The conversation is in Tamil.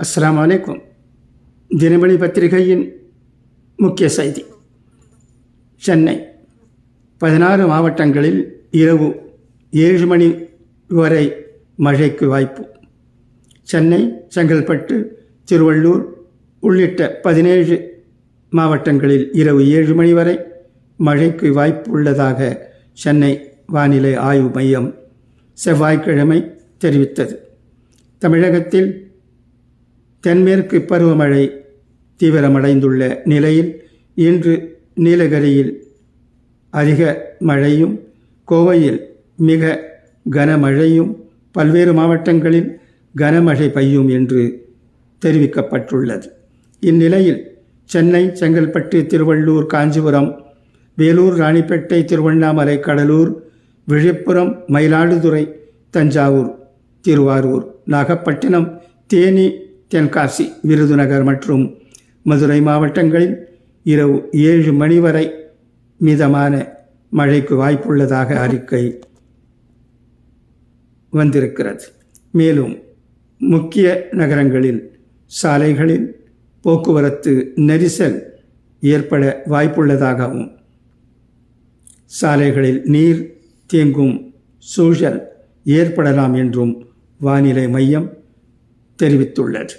அஸ்லாம் வலைக்கும் தினமணி பத்திரிகையின் முக்கிய செய்தி. சென்னை பதினாறு மாவட்டங்களில் இரவு ஏழு மணி வரை மழைக்கு வாய்ப்பு. சென்னை செங்கல்பட்டு திருவள்ளூர் உள்ளிட்ட பதினேழு மாவட்டங்களில் இரவு ஏழு மணி வரை மழைக்கு வாய்ப்பு உள்ளதாக சென்னை வானிலை ஆய்வு மையம் செவ்வாய்க்கிழமை தெரிவித்தது. தமிழகத்தில் தென்மேற்கு பருவமழை தீவிரமடைந்துள்ள நிலையில் இன்று நீலகிரியில் அதிக மழையும் கோவையில் மிக கனமழையும் பல்வேறு மாவட்டங்களில் கனமழை பெய்யும் என்று தெரிவிக்கப்பட்டுள்ளது. இந்நிலையில் சென்னை செங்கல்பட்டு திருவள்ளூர் காஞ்சிபுரம் வேலூர் ராணிப்பேட்டை திருவண்ணாமலை கடலூர் விழுப்புரம் மயிலாடுதுறை தஞ்சாவூர் திருவாரூர் நாகப்பட்டினம் தேனி தென்காசி விருதுநகர் மற்றும் மதுரை மாவட்டங்களில் இரவு ஏழு மணி வரை மிதமான மழைக்கு வாய்ப்புள்ளதாக அறிக்கை வந்திருக்கிறது. மேலும் முக்கிய நகரங்களில் சாலைகளில் போக்குவரத்து நெரிசல் ஏற்பட வாய்ப்புள்ளதாகவும் சாலைகளில் நீர் தேங்கும் சூழல் ஏற்படலாம் என்றும் வானிலை மையம் தெரிவித்துள்ளது.